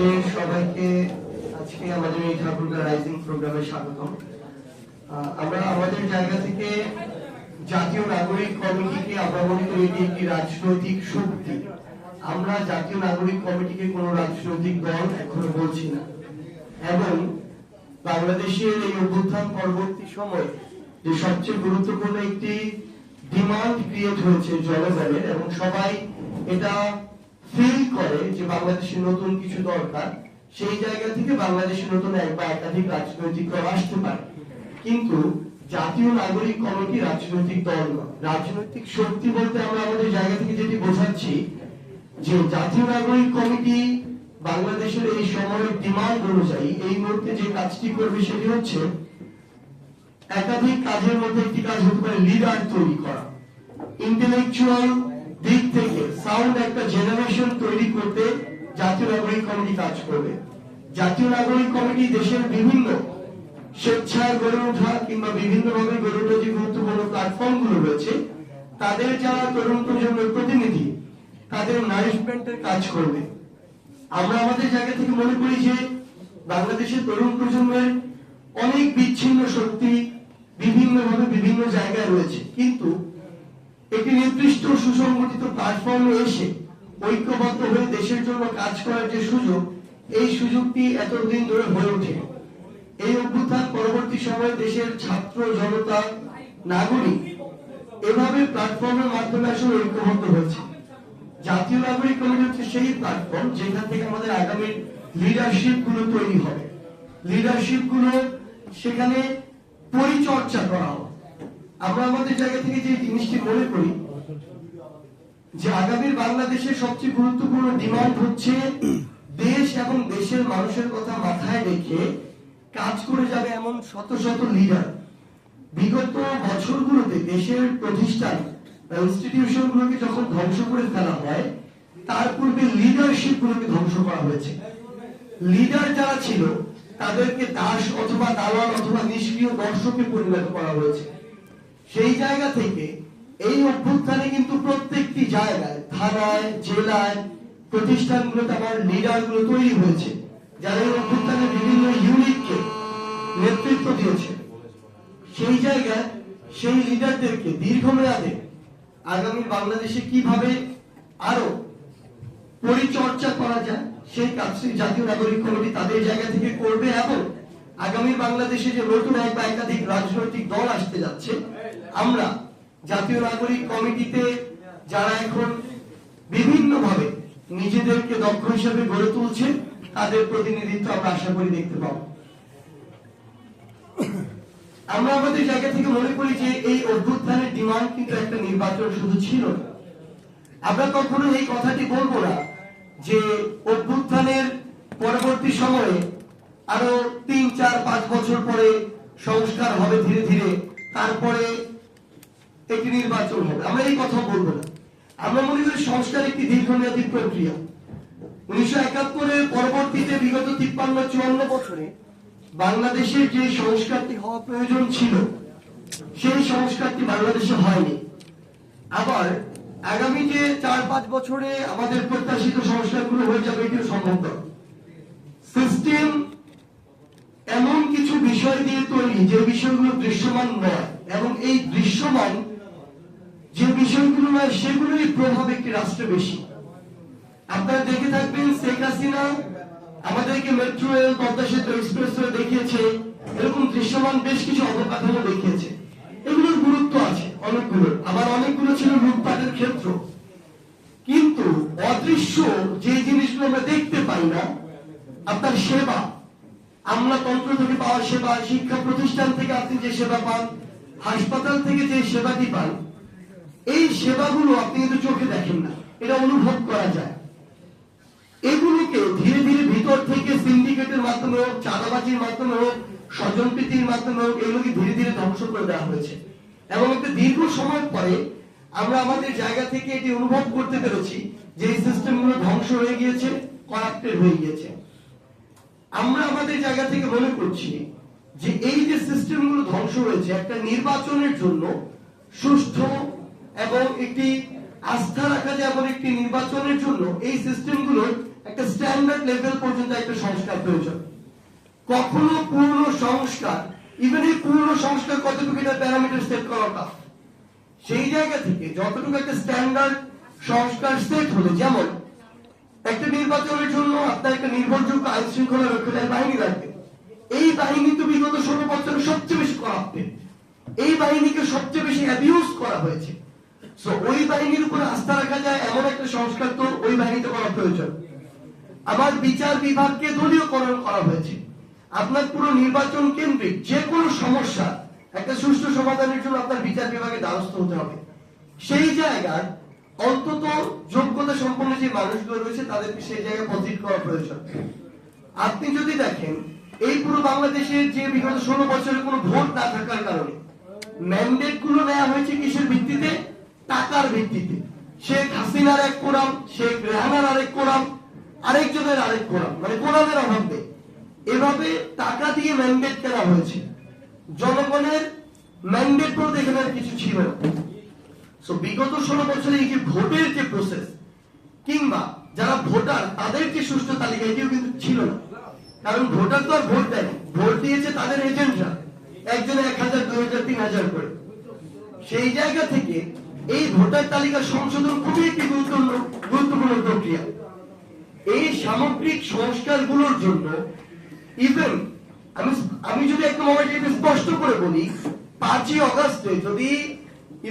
আপনাদের সবাইকে আজকে আমাদের এই ঠাকুরগাঁ রাইজিং প্রোগ্রামে স্বাগতম। আমরা আমাদের জায়গা থেকে জাতীয় নাগরিক কমিটিকে আমরা এটি একটি রাজনৈতিক শক্তি। আমরা জাতীয় নাগরিক কমিটিকে কোনো রাজনৈতিক দল এখনও বলছি না। এবং বাংলাদেশের এই অভ্যুত্থান পরবর্তী সময় যে সবচেয়ে গুরুত্বপূর্ণ একটি ডিমান্ড ক্রিয়েট হয়েছে জনগণের, এবং সবাই এটা ফিল করে যে বাংলাদেশের নতুন কিছু দরকার, সেই জায়গা থেকে বাংলাদেশে নতুন এক বা একাধিক রাজনৈতিক দল আসতে পারে। কিন্তু জাতীয় নাগরিক কমিটি রাজনৈতিক দল নয়। রাজনৈতিক শক্তি বলতে আমরা আমাদের জায়গা থেকে যেটি বোঝাচ্ছি, যে জাতীয় নাগরিক কমিটি বাংলাদেশের এই সময়ের ডিমান্ড অনুযায়ী এই মুহূর্তে যে কাজটি করবে সেটি হচ্ছে একাধিক কাজের মধ্যে একটি কাজ হতে পারে লিডার তৈরি করা। ইন্টেলেকচুয়াল দিক থেকে সাউন্ড একটা জেনারেশন তৈরি করতে জাতীয় নাগরিক কমিটি কাজ করবে। জাতীয় নাগরিক কমিটি দেশের বিভিন্ন স্বেচ্ছায় গড়ে ওঠা কিংবা বিভিন্ন ভাবে গড়ে ওঠা যে গুরুত্বপূর্ণ প্ল্যাটফর্মগুলো রয়েছে, তাদের যারা তরুণ প্রজন্মের প্রতিনিধি, তাদের নারিশমেন্টের কাজ করবে। আমরা আমাদের জায়গা থেকে মনে করি যে বাংলাদেশের তরুণ প্রজন্মের অনেক বিচ্ছিন্ন শক্তি বিভিন্নভাবে বিভিন্ন জায়গায় রয়েছে। কিন্তু একটি নির্দিষ্ট সুসংগঠিত প্ল্যাটফর্মে এসে ঐক্যবদ্ধ হয়ে দেশের জন্য কাজ করার যে সুযোগ, এই সুযোগটি এতদিন ধরে হয়ে ওঠে। এই অভ্যুত্থান পরবর্তী সময়ে দেশের ছাত্র জনতা, নাগরিক এভাবে প্ল্যাটফর্মের মাধ্যমে আসলে ঐক্যবদ্ধ হয়েছে। জাতীয় নাগরিক কমিটি হচ্ছে সেই প্ল্যাটফর্ম যেখান থেকে আমাদের আগামী লিডারশিপগুলো তৈরি হবে। লিডারশিপগুলো সেখানে পরিচর্যা করা হবে। আমরা আমাদের জায়গা থেকে যে জিনিসটি মনে করি, যে আগামীর বাংলাদেশের সবচেয়ে গুরুত্বপূর্ণ ডিমান্ড হচ্ছে দেশ এবং দেশের মানুষের কথা মাথায় রেখে কাজ করে যাবে এমন শত শত লিডার বিগত বছরগুলোতে দেশের প্রতিষ্ঠান ইনস্টিটিউশন গুলোকে যখন ধ্বংস করে ফেলা হয়, তার পূর্বে লিডারশিপ গুলোকে ধ্বংস করা হয়েছে। লিডার যারা ছিল, তাদেরকে দাস অথবা দালাল অথবা নিষ্ক্রিয় দর্শকে পরিণত করা হয়েছে। সেই জায়গা থেকে এই অভ্যুত্থানে কিন্তু প্রত্যেকটি জায়গায়, থানায়, জেলায় প্রতিষ্ঠানগুলোতে আমার লিডারগুলো তৈরি হয়েছে যারা এই অভ্যুত্থানে বিভিন্ন ইউনিটকে নেতৃত্ব দিয়েছে। সেই জায়গায় সেই লিডারদেরকে দীর্ঘমেয়াদে আগামী বাংলাদেশে কীভাবে আরও পরিচর্যা করা যায়, সেই কাজটি জাতীয় নাগরিক কমিটি তাদের জায়গা থেকে করবে এবং আগামী বাংলাদেশে যে নতুন এক বা একাধিক রাজনৈতিক দল আসতে যাচ্ছে আমরা জাতীয় নাগরিক কমিটিতে যারা এখন বিভিন্ন ভাবে নিজেদেরকে দক্ষ হিসেবে গড়ে তুলছে, তাদের প্রতিনিধিত্ব আমরা আশা করি দেখতে পাবো। আমরা আমাদের জায়গা থেকে মনে করি যে এই অভ্যুত্থানের ডিমান্ড কিন্তু একটা নির্বাচন শুধু ছিল আমরা কখনো এই কথাটি বলব না যে অভ্যুত্থানের পরবর্তী সময়ে আরও তিন, চার, পাঁচ বছর পরে সংস্কার হবে ধীরে ধীরে, তারপরে একটি নির্বাচন হবে। আমরা এই কথা বলব না। আমরা মনে করি সংস্কার একটি দীর্ঘমেয়াদী প্রক্রিয়া। উনিশশো একাত্তরের পরবর্তীতে বিগত তিপ্পান্ন, চুয়ান্ন বছরে বাংলাদেশের যে সংস্কারটি হওয়া প্রয়োজন ছিল, সেই সংস্কারটি বাংলাদেশে হয়নি। আবার আগামী যে চার, পাঁচ বছরে আমাদের প্রত্যাশিত সংস্কারগুলো হয়ে যাবে এটিও সম্ভব। সিস্টেম এমন কিছু বিষয় দিয়ে তৈরি যে বিষয়গুলো দৃশ্যমান নয়, এবং এই দৃশ্যমান যে বিষয়গুলো নয় সেগুলোরই প্রভাব একটি রাষ্ট্রে বেশি। আপনারা দেখে থাকবেন, শেখ হাসিনা আমাদেরকে মেট্রো রেল পদ্মা সেতু এক্সপ্রেস দেখিয়েছে, এরকম দৃশ্যমান বেশ কিছু অবকাঠামো দেখিয়েছে। এগুলোর গুরুত্ব আছে, অনেকগুলো। আবার অনেকগুলো ছিল লুটপাটের ক্ষেত্র। কিন্তু অদৃশ্য যে জিনিসগুলো আমরা দেখতে পাই না, আপনার সেবা। আমরা আমলাতন্ত্র থেকে পাওয়া সেবা, শিক্ষা প্রতিষ্ঠান থেকে আপনি যে সেবা পান, হাসপাতাল থেকে যে সেবাটি পান এই সেবাগুলো আপনি কিন্তু চোখে দেখেন না। এটা অনুভব করা যায়। এগুলোকে ধীরে ধীরে ভিতর থেকে সিন্ডিকেটের মাধ্যমে হোক, চাঁদাবাজির মাধ্যমে হোক, স্বজনপ্রীতির মাধ্যমে হোক, এগুলোকে ধীরে ধীরে ধ্বংস করে দেওয়া হয়েছে। এবং একটা দীর্ঘ সময় পরে আমরা আমাদের জায়গা থেকে এটি অনুভব করতে পেরেছি যে এই সিস্টেমগুলো ধ্বংস হয়ে গিয়েছে করাপ্টেড হয়ে গিয়েছে। আমরা আমাদের জায়গা থেকে মনে করছি যে এই যে সিস্টেমগুলো ধ্বংস হয়েছে, একটা নির্বাচনের জন্য সুষ্ঠু এবং একটি আস্থা রাখা যায় এমন একটি নির্বাচনের জন্য এই সিস্টেমগুলো একটা স্ট্যান্ডার্ড লেভেল পর্যন্ত একটা সংস্কার প্রয়োজন। কখনো পূর্ণ সংস্কার ইভেন এই পূর্ণ সংস্কার কতটুকু এটা প্যারামিটার সেট করা tough। সেই জায়গা থেকে যতটুকু একটা স্ট্যান্ডার্ড সংস্কার সেট হলো, যেমন একটা নির্বাচনের জন্য আপনার একটা নির্ভরযোগ্য আইন শৃঙ্খলা রক্ষাকারী বাহিনী লাগবে। এই বাহিনী তো বিগত ষোলো বছরে সবচেয়ে বেশি করাপ্টেড এই বাহিনীকে সবচেয়ে বেশি অ্যাবিউজ করা হয়েছে। ওই বাহিনীর উপরে আস্থা রাখা যায়, এমন একটা সংস্কার তো ওই বাহিনীতে করা প্রয়োজন। আবার বিচার বিভাগকে দলীয়করণ করা হয়েছে। আপনার পুরো নির্বাচন কেন্দ্রিক যে কোনো সমস্যা, একটা সুষ্ঠু সমাধানের জন্য আপনার বিচার বিভাগে দ্বারস্থ হতে হবে। সেই জায়গার অন্তত যোগ্যতা সম্পন্ন যে মানুষগুলো রয়েছে, তাদেরকে সেই জায়গায় পজিট করা প্রয়োজন। আপনি যদি দেখেন, এই পুরো বাংলাদেশের যে বিগত ষোলো বছরের কোনো ভোট না থাকার কারণে ম্যান্ডেটগুলো নেওয়া হয়েছে কিসের ভিত্তিতে? টাকার ভিত্তিতে। শেখ হাসিনার এক কোরাম শেখ রেহানার আরেক কোরাম আরেকজনের আরেক কোরাম মানে কোরআনের অভাব। এভাবে টাকা দিয়ে ম্যান্ডেট কেনা হয়েছে। জনগণের ম্যান্ডেট বলতে এখানে কিছু ছিল না। সো বিগত ষোলো বছরে এই যে ভোটের যে প্রসেস কিংবা যারা ভোটার, তাদের যে সুষ্ঠু তালিকা, এটিও কিন্তু ছিল না। কারণ ভোটার তো আর ভোট দেয়নি ভোট দিয়েছে তাদের এজেন্টরা একজনে এক হাজার, দুই হাজার, তিন হাজার করে। সেই জায়গা থেকে এই ভোটার তালিকা সংশোধন খুবই একটি গুরুত্বপূর্ণ প্রক্রিয়া। এই সামগ্রিক সংস্কারগুলোর জন্য ইভেন আমি আমি যদি একদম আমাকে স্পষ্ট করে বলি, পাঁচই অগস্টে যদি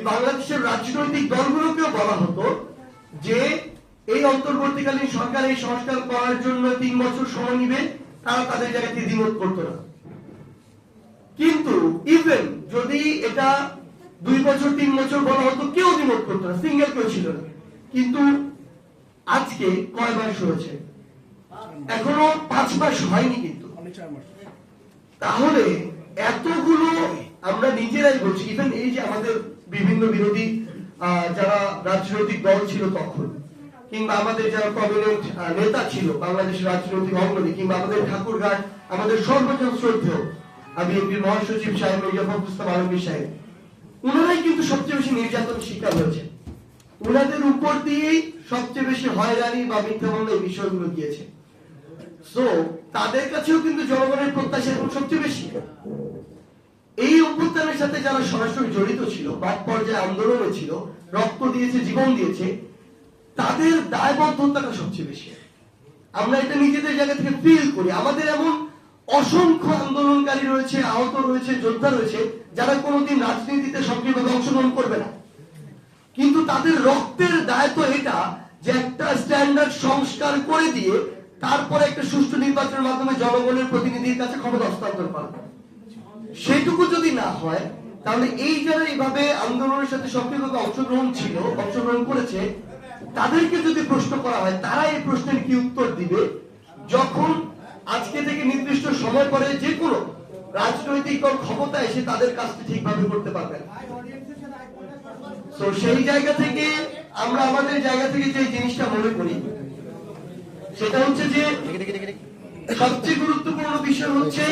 বাংলাদেশের রাজনৈতিক দলগুলোকেও বলা হতো যে এই অন্তর্বর্তীকালীন সরকার এই সংস্কার করার জন্য তিন বছর সময় নিবে, তারা তাদের জায়গাতে দ্বিমত করতো না। কিন্তু ইভেন যদি এটা দুই বছর তিন বছর বলা হতো কেউ দ্বিমত করতো না সিঙ্গেল কেউ ছিল না। কিন্তু আজকে কয় মাস হয়েছে? এখনও পাঁচ মাস হয়নি কিন্তু। তাহলে এতগুলো আমরা নিজেরাই বলছি ইভেন এই যে আমাদের বিভিন্ন বিরোধী আহ, যারা রাজনৈতিক দল ছিল তখন কিংবা আমাদের যারা প্রমিনেন্ট নেতা ছিল বাংলাদেশের রাজনৈতিক অঙ্গনে কিংবা আমাদের ঠাকুরঘাট আমাদের সর্বজন শ্রদ্ধেয়। বিএনপি মহাসচিব সাহেব মির্জা ফখরুল ইসলাম আলমী সাহেব। উনারাই কিন্তু সবচেয়ে বেশি নির্যাতনের শিকার হয়েছে। উনাদের উপর দিয়েই সবচেয়ে বেশি হয়রানি বা মিথ্যা মামলা এই বিষয়গুলো গিয়েছে সো তাদের কাছেও কিন্তু জনগণের প্রত্যাশা এখন সবচেয়ে বেশি। এই অভ্যুত্থানের সাথে যারা সরাসরি জড়িত ছিল বাদ পর্যায়ে আন্দোলনে ছিল, রক্ত দিয়েছে, জীবন দিয়েছে, তাদের দায়বদ্ধতাটা সবচেয়ে বেশি। আমরা এটা নিজেদের জায়গা থেকে ফিল করি। আমাদের এমন অসংখ্য আন্দোলনকারী রয়েছে, আহত রয়েছে, যোদ্ধা রয়েছে, যারা কোনোদিন রাজনীতিতে সক্রিয়ভাবে অংশগ্রহণ করবে না। কিন্তু তাদের রক্তের দায় তো এটা যে একটা স্ট্যান্ডার্ড সংস্কার করে দিয়ে তারপরে একটা সুষ্ঠু নির্বাচনের মাধ্যমে জনগণের প্রতিনিধির কাছে ক্ষমতা হস্তান্তর করা। সেটুকু যদি না হয়, তাহলে এই যারা এইভাবে আন্দোলনের সাথে সক্রিয়ভাবে অংশগ্রহণ ছিল, অংশগ্রহণ করেছে, তাদেরকে যদি প্রশ্ন করা হয়, তারা এই প্রশ্নের কি উত্তর দিবে? যখন আজকে থেকে নির্দিষ্ট সময় পরে যে কোনো রাজনৈতিক দল ক্ষমতা এসে তাদের কাজটি ঠিকভাবে করতে পারবে তো সেই জায়গা থেকে আমরা আমাদের জায়গা থেকে যে জিনিসটা মনে করি, সেটা হচ্ছে যে সবচেয়ে গুরুত্বপূর্ণ বিষয় হচ্ছে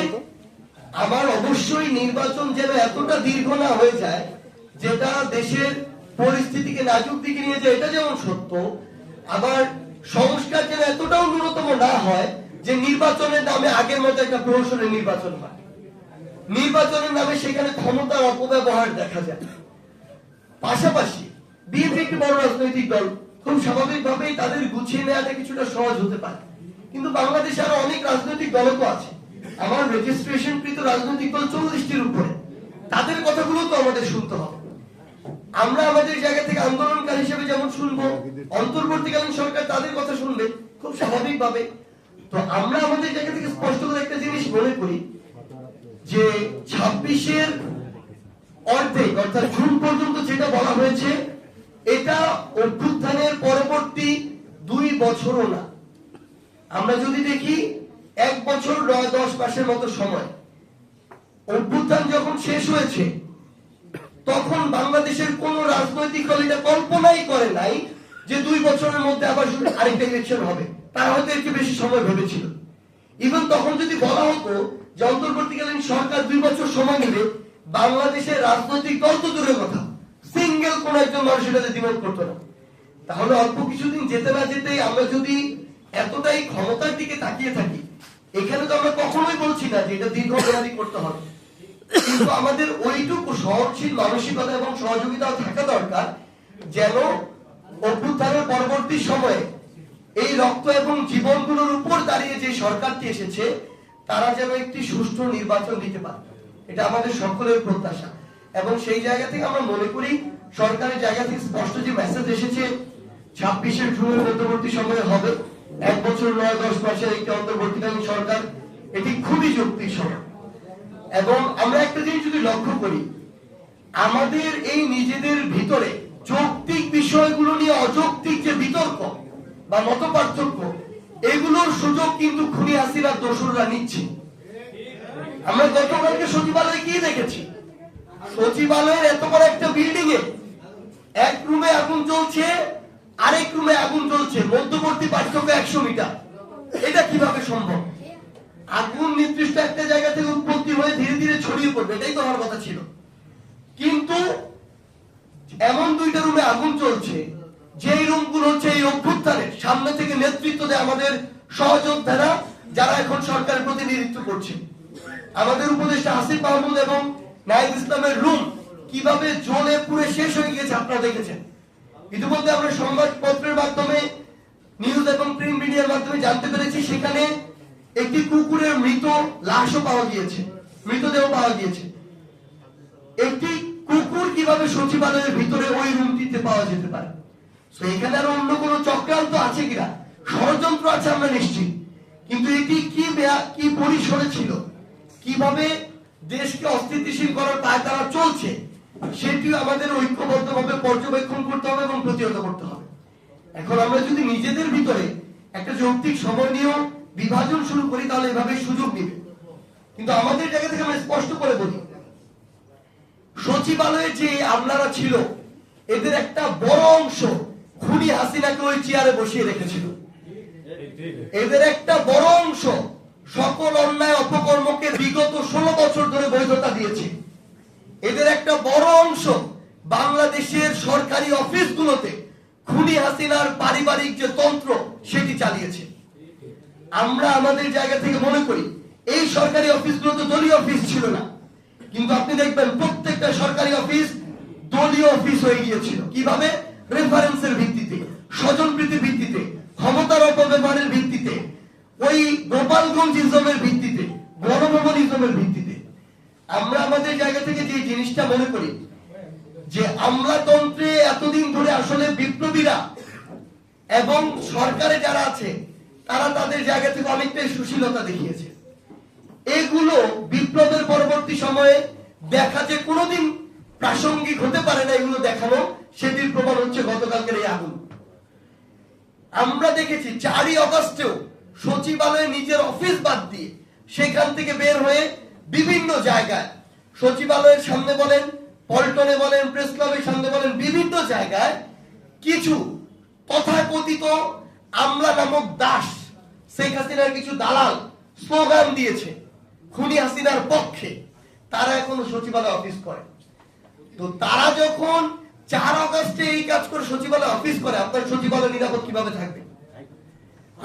আমার অবশ্যই নির্বাচন যেন এতটা দীর্ঘ না হয়ে যায়, যেটা দেশের পরিস্থিতিকে নাজুক দিকে নিয়ে যায়, এটা যেমন সত্য, আবার সংস্কার যেন এতটাও ন্যূনতম না হয় যে নির্বাচনের নামে আগের মতো একটা প্রহসনের নির্বাচন হয়। নির্বাচনের নামে সেখানে ক্ষমতার অপব্যবহার দেখা যায়। পাশাপাশি বিএনপি একটি বড় রাজনৈতিক দল, খুব স্বাভাবিকভাবেই তাদের গুছিয়ে নেওয়াটা কিছুটা সহজ হতে পারে। কিন্তু বাংলাদেশে আরও অনেক রাজনৈতিক দল তো আছে। আমার রেজিস্ট্রেশন কৃত রাজনৈতিক দল চল্লিশটির উপরে। তাদের কথাগুলো তো আমাদের শুনতে হবে। আমরা আমাদের জায়গা থেকে আন্দোলনকারী হিসেবে যেমন শুনব, অন্তর্বর্তীকালীন সরকার তাদের কথা শুনবে, খুব স্বাভাবিকভাবে তো আমরা আমাদের জায়গা থেকে স্পষ্ট করে একটা জিনিস মনে করি যে ছাব্বিশের অর্ধেক, অর্থাৎ জুন পর্যন্ত যেটা বলা হয়েছে, এটা অভ্যুত্থানের পরবর্তী দুই বছরও না। আমরা যদি দেখি, এক বছর নয়, দশ মাসের মতো সময়। অভ্যুত্থান যখন শেষ হয়েছে, তখন বাংলাদেশের কোন রাজনৈতিক দল এটা কল্পনাই করে নাই যে দুই বছরের মধ্যে আবার আরেকটা ইলেকশন হবে। তারা হয়তো একটু বেশি সময় ভেবেছিল। ইভেন তখন যদি বলা হতো যে অন্তর্বর্তীকালীন সরকার দুই বছর সময় নেবে, বাংলাদেশের রাজনৈতিক দল তো দূরের কথা। সিঙ্গেল কোন একজন মানুষ এটাতে দ্বিমত করতো না। তাহলে অল্প কিছুদিন যেতে না যেতেই আমরা যদি এতটাই ক্ষমতার দিকে তাকিয়ে থাকি, এখানে তো আমরা কখনোই বলছি না যে এটা দীর্ঘমেয়াদী করতে হবে। কিন্তু আমাদের ওইটুকু সহনশীল মানসিকতা এবং সহযোগিতা থাকা দরকার, যেন অভ্যুত্থানের পরবর্তী সময়ে এই রক্ত এবং জীবনগুলোর উপর দাঁড়িয়ে যে সরকারটি এসেছে, তারা যেন একটি সুষ্ঠু নির্বাচন দিতে পারে। এটা আমাদের সকলের প্রত্যাশা। এবং সেই জায়গা থেকে আমরা মনে করি, সরকারের জায়গা থেকে স্পষ্ট যে মেসেজ এসেছে ছাব্বিশের জুনের মধ্যবর্তী সময়ে হবে। এক বছর নয়, দশ মাসের একটি অন্তর্বর্তীকালীন সরকার, এটি খুবই যৌক্তিক সময় এবং আমরা একটা জিনিস যদি লক্ষ্য করি, আমাদের এই নিজেদের ভিতরে যৌক্তিক বিষয়গুলো নিয়ে অযৌক্তিক যে বিতর্ক বা মত পার্থক্য এগুলোর সুযোগ কিন্তু খুনি হাসিনার দোসররা নিচ্ছে। আমরা গতকালকে সচিবালয়ে গিয়ে দেখেছি, সচিবালয়ের এত বড় একটা বিল্ডিং এ এক রুমে আগুন জ্বলছে, আরেক রুমে আগুন জ্বলছে, মধ্যবর্তী পার্থক্য একশো মিটার। এটা কীভাবে সম্ভব? আগুন নির্দিষ্ট একটা জায়গা থেকে উৎপত্তি হয়ে ধীরে ধীরে ছড়িয়ে পড়বে, এটাই তো আমার কথা ছিল। কিন্তু এমন দুইটা রুমে আগুন চলছে যেই রুমগুলো হচ্ছে এই অভ্যুত্থানের, সামনে থেকে নেতৃত্ব দেয় আমাদের সহযোদ্ধারা যারা এখন সরকারের প্রতিনিধিত্ব করছে। আমাদের উপদেষ্টা আসিফ মাহমুদ এবং নাইদ ইসলামের রুম কীভাবে জ্বলে পুড়ে শেষ হয়ে গিয়েছে আপনারা দেখেছেন। ইতিমধ্যে আমরা সংবাদপত্রের মাধ্যমে, নিউজ এবং প্রিন্ট মিডিয়ার মাধ্যমে জানতে পেরেছি, সেখানে একটি কুকুরের মৃত লাশও পাওয়া গিয়েছে, মৃতদেহ পাওয়া গিয়েছে। একটি কুকুর কীভাবে সচিবালয়ের ভিতরে ওই রুমটিতে পাওয়া যেতে পারে? এখানে আর অন্য কোনো চক্রান্ত আছে কিনা? ষড়যন্ত্র আছে আমরা নিশ্চিত। কিন্তু এটি কি কি পরিসরে ছিল? কীভাবে দেশকে অস্থিতিশীল করার পায় তারা চলছে, সেটিও আমাদের ঐক্যবদ্ধভাবে পর্যবেক্ষণ করতে হবে এবং প্রতিহত করতে হবে। এখন আমরা যদি নিজেদের ভিতরে একটা যৌক্তিক সময় নিয়েও বিভাজন শুরু করি, তাহলে এভাবে সুযোগ নিবে। কিন্তু আমাদের জায়গা থেকে আমরা স্পষ্ট করে বলি, সচিবালয়ে যে আমলারা ছিল, এদের একটা বড় অংশ খুনি হাসিনাকে ওই চেয়ারে বসিয়ে রেখেছিল। এদের একটা বড় অংশ সকল অন্যায় অপকর্মকে বিগত ষোলো বছর ধরে বৈধতা দিয়েছে। এদের একটা বড় অংশ বাংলাদেশের সরকারি অফিসগুলোতে খুনি হাসিনার পারিবারিক যে তন্ত্র সেটি চালিয়েছে। আমরা আমাদের জায়গা থেকে মনে করি এই সরকারি অফিসগুলো তো দলীয় অফিস ছিল না। কিন্তু আপনি দেখবেন প্রত্যেকটা সরকারি অফিস দলীয় অফিস হয়ে গিয়েছিল। কীভাবে? রেফারেন্সের ভিত্তিতে, স্বজনপ্রীতির ভিত্তিতে, ক্ষমতার অপব্যবহারের ভিত্তিতে, ওই গোপালগঞ্জ ইজমের ভিত্তিতে গণভবন ইজমের ভিত্তিতে। আমরা আমাদের জায়গা থেকে যে জিনিসটা মনে করি, যে আমলাতন্ত্রে এতদিন ধরে আসলে বিপ্লবীরা এবং সরকারে যারা আছে, তারা তাদের জায়গা থেকে অনেকটাই সুশীলতা দেখিয়েছে। এগুলো বিপ্লবের পরবর্তী সময়ে দেখা যে কোনোদিন প্রাসঙ্গিক হতে পারে না এগুলো দেখানো, সেটির প্রমাণ হচ্ছে গতকালকের এই আগুন। আমরা দেখেছি চারই অগস্টেও সচিবালয়ে নিজের অফিস বাদ দিয়ে সেখান থেকে বের হয়ে বিভিন্ন জায়গায় সচিবালয়ের সামনে বলেন, পল্টনে বলেন, প্রেস ক্লাবের সামনে বলেন, বিভিন্ন জায়গায় কিছু তথাকথিত আমলা নামক দাস শেখ হাসিনার কিছু দালাল স্লোগান দিয়েছে খুনি হাসিনার পক্ষে। তারা এখনও সচিবালয় অফিস করে তো তারা যখন চার অগস্টে এই কাজ করে সচিবালয় অফিস করে, আপনার সচিবালয় নিরাপদ কীভাবে থাকবে?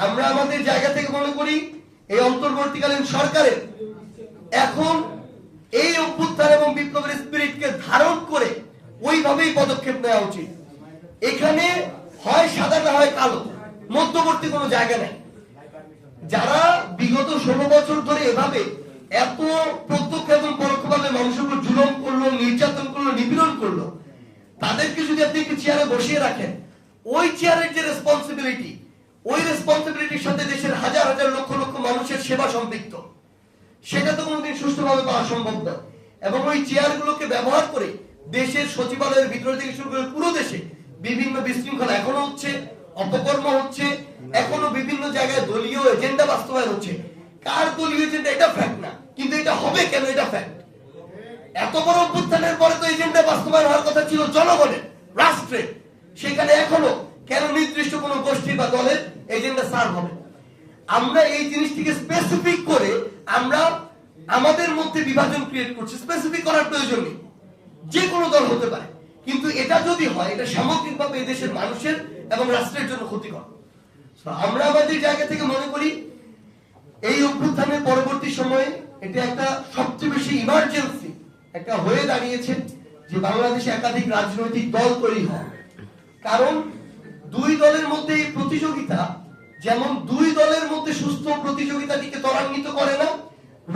আমরা আমাদের জায়গা থেকে মনে করি, এই অন্তর্বর্তীকালীন সরকারের এখন এই অভ্যুত্থান এবং বিপ্লবের স্পিরিটকে ধারণ করে ওইভাবেই পদক্ষেপ নেওয়া উচিত। এখানে হয় সাদা না হয় কালো, মধ্যবর্তী কোনো জায়গা নেই। যারা বিগত ষোলো বছর ধরে এভাবে এত প্রত্যক্ষ এবং পরোক্ষভাবে মানুষের উপর জুলম করল, নির্যাতন করল নিপীড়ন করল। তাদেরকে যদি আপনি একটি চেয়ারে বসিয়ে রাখেন, ওই চেয়ারের যে রেসপন্সিবিলিটি ওই রেসপন্সিবিলিটির সাথে দেশের হাজার হাজার লক্ষ লক্ষ মানুষের সেবা সম্পৃক্ত। সেটা তো কোনোদিন সুষ্ঠুভাবে পাওয়া সম্ভব নয়। এবং ওই চেয়ারগুলোকে ব্যবহার করে দেশের সচিবালয়ের ভিতরে থেকে শুরু করে পুরো দেশে বিভিন্ন বিশৃঙ্খলা এখনও হচ্ছে, অপকর্ম হচ্ছে, এখনও বিভিন্ন জায়গায় দলীয় এজেন্ডা বাস্তবায়ন হচ্ছে। কার দলীয় এজেন্ডা এটা ফ্যাক্ট না কিন্তু এটা হবে কেন এটা ফ্যাক্ট এত বড় অভ্যুত্থানের পরে তো এজেন্ডা বাস্তবায়ন হওয়ার কথা ছিল জনগণের রাষ্ট্রের সেখানে এখনও কেন নির্দিষ্ট গোষ্ঠী বা দলের এজেন্ডা হবে আমরা এই জিনিসটিকে স্পেসিফিক করে আমরা আমাদের মধ্যে বিভাজন ক্রিয়েট করছি। স্পেসিফিক করার প্রয়োজন নেই। যে কোনো দল হতে পারে। কিন্তু এটা যদি হয়, এটা সামগ্রিকভাবে মানুষের এবং রাষ্ট্রের জন্য ক্ষতিকর। আমরা আমাদের জায়গা থেকে মনে করি, এই অভ্যুত্থানের পরবর্তী সময়ে এটা একটা সবচেয়ে বেশি ইমার্জেন্সি একটা হয়ে দাঁড়িয়েছে যে বাংলাদেশে একাধিক রাজনৈতিক দল তৈরি হয়। কারণ দুই দলের মধ্যে এই প্রতিযোগিতা যেমন দুই দলের মধ্যে সুস্থ প্রতিযোগিতাটিকে ত্বরান্বিত করে না,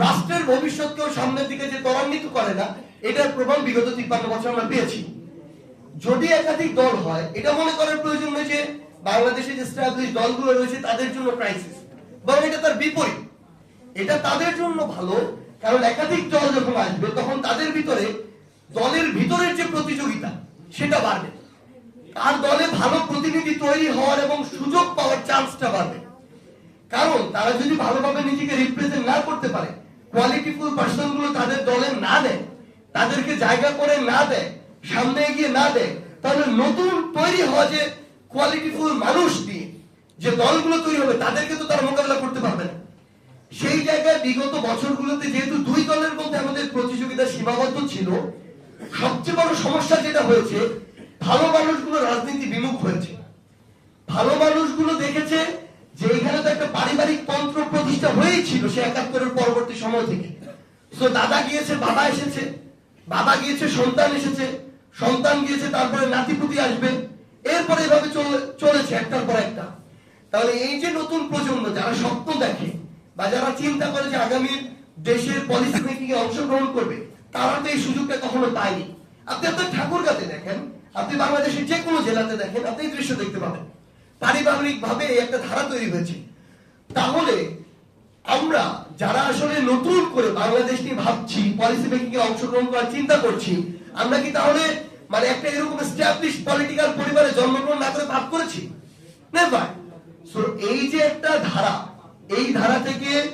রাষ্ট্রের ভবিষ্যৎকেও সামনের দিকে যে ত্বরান্বিত করে না, এটার প্রমাণ বিগত তিপ্পান্ন বছর আমরা পেয়েছি। যদি একাধিক দল হয়, এটা মনে করার প্রয়োজন নয় যে বাংলাদেশে যে স্ট্যাবলিশ দলগুলো রয়েছে তাদের জন্য ক্রাইসিস বরং এটা তার বিপরীত। এটা তাদের জন্য ভালো কারণ একাধিক দল যখন আসবে, তখন তাদের ভিতরে দলের ভিতরের যে প্রতিযোগিতা, সেটা বাড়বে। আর দলে ভালো প্রতিনিধি তৈরি হওয়ার এবং সুযোগ পাওয়ার চান্সটা বাড়বে। কারণ তারা যদি ভালোভাবে নিজেকে রিপ্রেজেন্ট না করতে পারে কোয়ালিটিফুল পার্সনগুলো তাদের দলে না দেয়, তাদেরকে জায়গা করে না দেয়, সামনে এগিয়ে না দেয়, তাহলে নতুন তৈরি হওয়া যে কোয়ালিটিফুল মানুষ দিয়ে যে দলগুলো তৈরি হবে, তাদেরকে তো তারা মোকাবিলা করতে পারবে না। সেই জায়গায় বিগত বছরগুলোতে যেহেতু দুই দলের মধ্যে আমাদের প্রতিযোগিতা সীমাবদ্ধ ছিল, সবচেয়ে বড় সমস্যা যেটা হয়েছে, ভালো মানুষগুলো রাজনীতি বিমুখ হয়েছে। ভালো মানুষগুলো দেখেছে যে এখানে তো একটা পারিবারিক তন্ত্র প্রতিষ্ঠা হয়েই ছিল সে একাত্তরের পরবর্তী সময় থেকে। তো দাদা গিয়েছে, বাবা এসেছে। বাবা গিয়েছে, সন্তান এসেছে। সন্তান গিয়েছে, তারপরে নাতিপুতি আসবে। এরপরে এভাবে চলে- চলেছে একটার পর একটা। তাহলে এই যে নতুন প্রজন্ম, যারা স্বপ্ন দেখে বা যারা চিন্তা করে যে আগামী দেশের পলিসি মেকিং এ অংশগ্রহণ করবে, তারা তো এই সুযোগটা কখনো পায়নি। আপনি আপনার ঠাকুরগাতে দেখেন, আপনি বাংলাদেশের যে কোনো জেলাতে দেখেন, আপনি এই দৃশ্য দেখতে পাবেন। পারিবারিক ভাবে একটা ধারা তৈরি হয়েছে। তাহলে আমরা যারা আসলে নতুন করে বাংলাদেশ নিয়ে ভাবছি পলিসি মেকিং এ অংশগ্রহণ করার চিন্তা করছি, আমরা কি তাহলে মানে একটা এরকম স্ট্যাবলিশ পলিটিক্যাল পরিবারে জন্মগ্রহণ না করে ভাব করেছি? নেভার সো এই যে একটা ধারা এই ধারা থেকে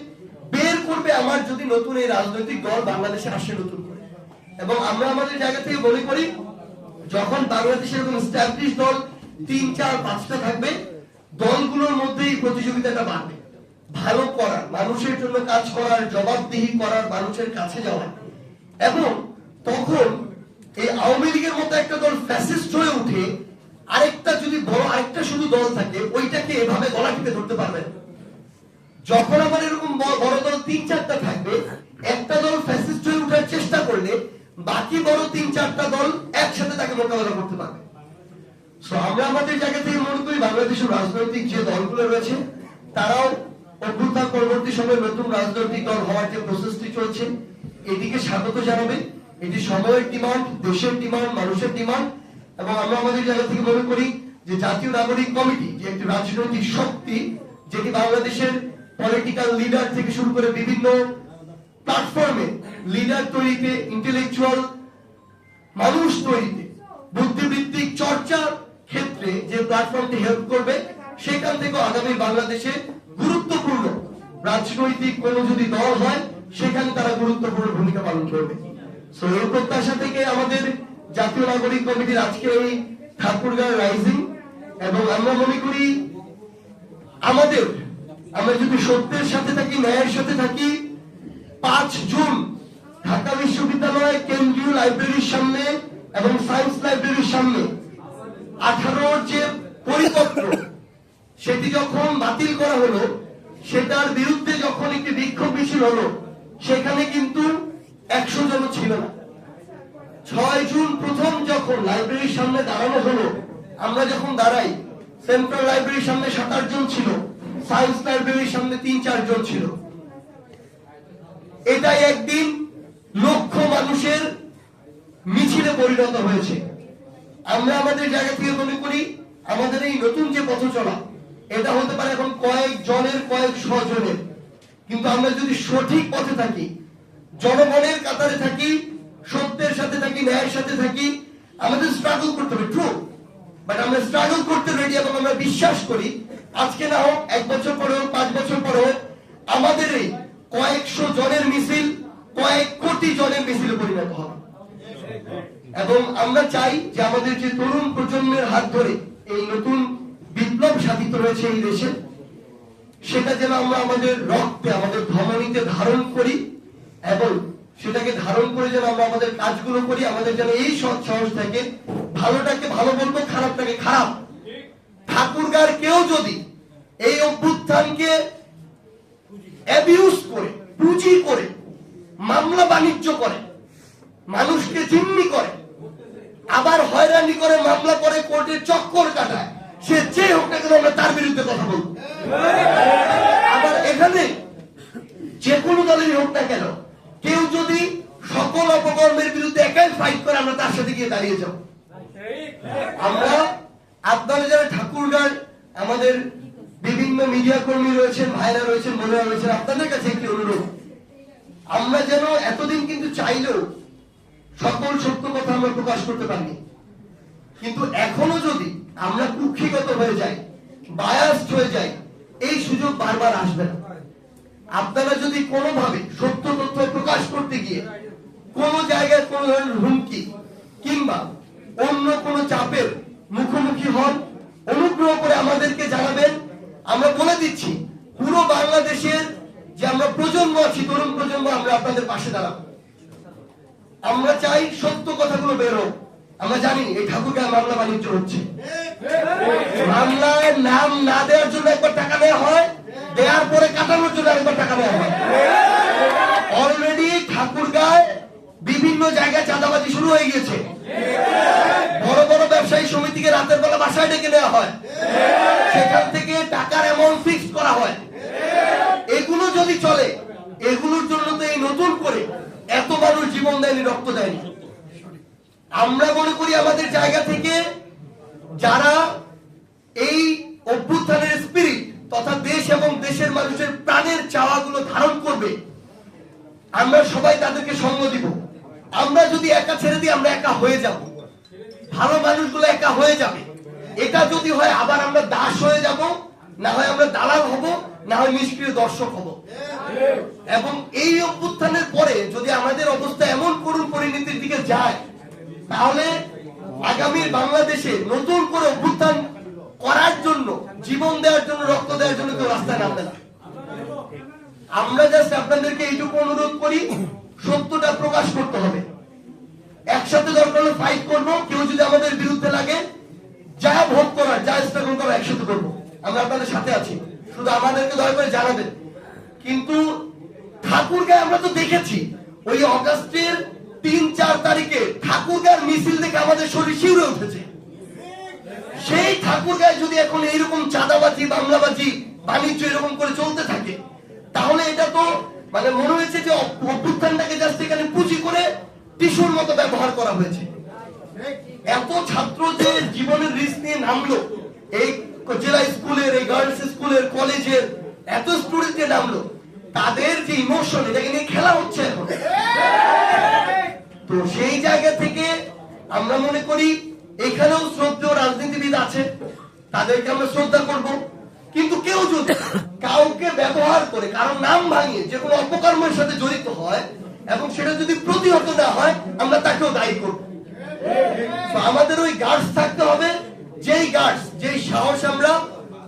বের করবে আমার যদি নতুন এই রাজনৈতিক দল বাংলাদেশে আসে নতুন করে। এবং আমরা আমাদের জায়গা থেকে মনে করি, যখন বাংলাদেশের দল তিন, চার, পাঁচটা থাকবে, দলগুলোর মধ্যে এই প্রতিযোগিতাটা বাড়বে। ভালো করার, মানুষের জন্য কাজ করার, জবাবদিহি করার, মানুষের কাছে যাওয়ার। এবং তখন এই আওয়ামী লীগের মতো একটা দল ফ্যাসিস্ট হয়ে উঠে, আরেকটা যদি বড়, আরেকটা শুধু দল থাকে, ওইটাকে এভাবে গলা টিপে ধরতে পারবে না। যখন আমার এরকম বড় দল তিন চারটা থাকবে, একটা দল ফ্যাসিস্ট হয়ে উঠার চেষ্টা করলে বাকি বড় তিন চারটা দল একসাথে তাকে মোকাবেলা করতে পারবে। আমরা আমাদের জায়গা থেকে মনে করি বাংলাদেশের রাজনৈতিক যে দলগুলো রয়েছে, তারাও অভ্যুত্থান পরবর্তী সময়ে নতুন রাজনৈতিক দল হওয়ার যে প্রসেসটি চলছে, এটিকে স্বাগত জানাবে। এটি সময়ের ডিমান্ড দেশের ডিমান্ড মানুষের ডিমান্ড এবং আমরা আমাদের জায়গা থেকে মনে করি যে জাতীয় নাগরিক কমিটি, যে একটি রাজনৈতিক শক্তি, যেটি বাংলাদেশের পলিটিক্যাল লিডার থেকে শুরু করে বিভিন্ন প্ল্যাটফর্মে লিডার তৈরিতে ইন্টেলেকচুয়াল মানুষ তৈরিতে, বুদ্ধিবৃত্তিক চর্চার ক্ষেত্রে যে প্ল্যাটফর্মটি হেল্প করবে, সেখান থেকে আগামী বাংলাদেশে গুরুত্বপূর্ণ রাজনৈতিক কোনো যদি দল হয়, সেখানে তারা গুরুত্বপূর্ণ ভূমিকা পালন করবে। সো এই প্রত্যাশা থেকে আমাদের জাতীয় নাগরিক কমিটির আজকে এই ঠাকুরগাঁও রাইজিং এবং আমরা মনে করি আমাদের আমরা যদি সত্যের সাথে থাকি, ন্যায়ের সাথে থাকি, পাঁচ জুন ঢাকা বিশ্ববিদ্যালয় কেন্দ্রীয় লাইব্রেরির সামনে এবং সায়েন্স লাইব্রেরির সামনে আঠারোর যে পরিপত্র, সেটি যখন বাতিল করা হলো, সেটার বিরুদ্ধে যখন একটি বিক্ষোভ মিছিল হলো, সেখানে কিন্তু একশো জন ছিল না। ছয় জুন প্রথম যখন লাইব্রেরির সামনে দাঁড়ানো হলো, আমরা যখন দাঁড়াই, সেন্ট্রাল লাইব্রেরির সামনে সাত আট জন ছিল। সায়েন্স লাইব্রেরির সামনে তিন, চার জন ছিল। এটাই একদিন লক্ষ মানুষের মিছিলে পরিণত হয়েছে। আমরা আমাদের জায়গা থেকে মনে করি, আমাদের এই নতুন যে পথ চলা এটা হতে পারে এখন কয়েক জনের কয়েক জনের। কিন্তু আমরা যদি সঠিক পথে থাকি, জনগণের কাতারে থাকি, সত্যের সাথে থাকি, ন্যায়ের সাথে থাকি, আমাদের স্ট্রাগল করতে হবে ট্রু বাট আমরা স্ট্রাগল করতে রেডি এবং আমরা বিশ্বাস করি আজকে না হোক, এক বছর পরে হোক, পাঁচ বছর পরে হোক আমাদের কয়েকশো জনের মিছিল, কয়েক কোটি জনের মিছিলে পরিণত হবে। এবং আমরা চাই যে আমাদের যে তরুণ প্রজন্মের হাত ধরে এই নতুন বিপ্লব সাধিত রয়েছে এই দেশে, সেটা যেন আমরা আমাদের রক্তে, আমাদের ধমনীতে ধারণ করি এবং সেটাকে ধারণ করে যেন আমরা আমাদের কাজগুলো করি, আমাদের যেন এই সৎ সাহস থাকে, ভালোটাকে ভালো বলব, খারাপটাকে খারাপ। ঠাকুরগার কেউ যদি এই অভ্যুত্থানকে অ্যাবিউজ করে, পুঁজি করে, মামলা বাণিজ্য করে, মানুষকে জিম্মি করে, আবার হয়রানি করে, মামলা করে, কোর্টে চক্কর কাটায়। সে যে হোক না কেন আমরা তার বিরুদ্ধে কথা বলব। আবার এখানে যে কোনো দলেরই হোক না কেন, কেউ যদি সকল অপকর্মের বিরুদ্ধে একাই ফাইট করে, আমরা তার সাথে গিয়ে দাঁড়িয়ে যাব। আমরা আপনারা যারা ঠাকুরগার আমাদের বিভিন্ন মিডিয়া কর্মী রয়েছেন, ভাইরা রয়েছেন, বোনেরা রয়েছেন, আপনাদের কাছে একটি অনুরোধ। আমরা যেন এতদিন কিন্তু চাইলেও সকল সত্য কথা আমরা প্রকাশ করতে পারিনি। কিন্তু এখনও যদি আমরা কুক্ষিগত হয়ে যাই বায়াস্ট হয়ে যাই, এই সুযোগ বারবার আসবে না। আপনারা যদি কোনোভাবে সত্য তথ্য প্রকাশ করতে গিয়ে কোন জায়গায় কোনো ধরনের হুমকি কিংবা অন্য কোনো চাপের মুখোমুখি হন, অনুগ্রহ করে আমাদেরকে জানাবেন। আমরা বলে দিচ্ছি, পুরো বাংলাদেশের যে আমরা প্রজন্ম আছি, তরুণ প্রজন্ম, আমরা আপনাদের পাশে দাঁড়াবো। আমরা চাই সত্য কথাগুলো বেরো আমরা জানি এই ঠাকুরগাঁয় মামলা বাণিজ্য হচ্ছে। মামলায় নাম না দেওয়ার জন্য একবার টাকা নেওয়া হয়, দেওয়ার পরে কাটানোর জন্য একবার টাকা নেওয়া হয়। অলরেডি ঠাকুরগাঁয় বিভিন্ন জায়গায় চাঁদাবাজি শুরু হয়ে গিয়েছে। বড় বড় ব্যবসায়ী সমিতিকে রাতের বেলা বাসায় ডেকে নেওয়া হয়। সেখান থেকে টাকার অ্যামাউন্ট ফিক্স করা হয়। এগুলো যদি চলে, এগুলোর জন্য তো এই নতুন করে এত মানুষ জীবন দেয়নি, রক্ত দেয়নি। আমরা মনে করি আমাদের জায়গা থেকে যারা এই অভ্যুত্থানের স্পিরিট তথা দেশ এবং দেশের মানুষের প্রাণের চাওয়াগুলো ধারণ করবে, আমরা সবাই তাদেরকে সঙ্গ দিব। আমরা যদি একা ছেড়ে দিই, আমরা একা হয়ে যাব। ভালো মানুষগুলো একা হয়ে যাবে। এটা যদি হয় আবার আমরা দাস হয়ে যাব, না হয় আমরা দালাল হব, না হয় নিষ্ক্রিয় দর্শক হব। এবং এই অভ্যুত্থানের পরে যদি আমাদের অবস্থা এমন করুণ পরিণতির দিকে যায়, তাহলে আগামী বাংলাদেশে নতুন করে অভ্যুত্থান করার জন্য, জীবন দেওয়ার জন্য, রক্ত দেওয়ার জন্য কেউ রাস্তায় নামবে না। আমরা জাস্ট আপনাদেরকে এইটুকু অনুরোধ করি, সত্যটা প্রকাশ করতে হবে। একসাথে দরকার ফাইট করব, কেউ যদি আমাদের বিরুদ্ধে লাগে যা ভোগ করার যা স্ট্রাগল করার একসাথে করব। আমরা আপনাদের সাথে আছি। শুধু আমাদেরকে দয়া করে জানাবেন। কিন্তু ঠাকুরগাঁয় আমরা তো দেখেছি, ওই অগাস্টের তিন, চার তারিখে ঠাকুরগাঁর মিছিল দেখে আমাদের শরীর শিউরে উঠেছে। সেই ঠাকুরগাঁয় যদি এখন এইরকম চাঁদাবাজি বাংলাবাজি বাণিজ্য এরকম করে চলতে থাকে, তাহলে এটা তো মানে মনে হয়েছে যে অভ- অভ্যুত্থানটাকে জাস্ট এখানে পুঁজি করে টিস্যুর মতো ব্যবহার করা হয়েছে। এত ছাত্র যে জীবনের রিস্ক নিয়ে নামলো, এই জেলা স্কুলের, এই গার্লস স্কুলের, কলেজের, এত স্টুডেন্ট যে নামলো, তাদের যে ইমোশন এটাকে নিয়ে খেলা হচ্ছে এখন। তো সেই জায়গা থেকে আমরা মনে করি, এখানেও শ্রদ্ধেয় রাজনীতিবিদ আছে, তাদেরকে আমরা শ্রদ্ধা করব। কিন্তু কেউ যদি কাউকে ব্যবহার করে, কারও নাম ভাঙিয়ে যে কোনো অপকর্মের সাথে জড়িত হয়, এবং সেটা যদি প্রতিহত না হয়, আমরা তাকেও দায়ী করব। আমাদের ওই গার্ডস থাকতে হবে। যেই গার্ডস যেই সাহস আমরা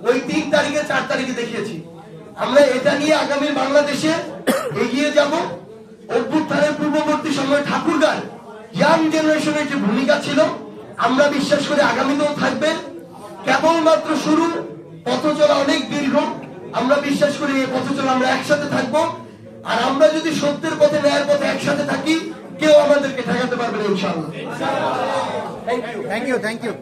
ওই তিন তারিখে, চার তারিখে দেখিয়েছি। আমরা এটা নিয়ে আগামী বাংলাদেশে এগিয়ে যাব। অভ্যুত্থানের পূর্ববর্তী সময় ঠাকুরগার ইয়াং জেনারেশনের যে ভূমিকা ছিল, আমরা বিশ্বাস করি আগামীতেও থাকবে। কেবলমাত্র শুরু পথ চলা অনেক দীর্ঘ। আমরা বিশ্বাস করি এই পথ চলা আমরা একসাথে থাকব। আর আমরা যদি সত্যের পথে, ন্যায়ের পথে একসাথে থাকি কেউ আমাদেরকে ঠেকাতে পারবে না ইনশাআল্লাহ। Thank you thank you thank you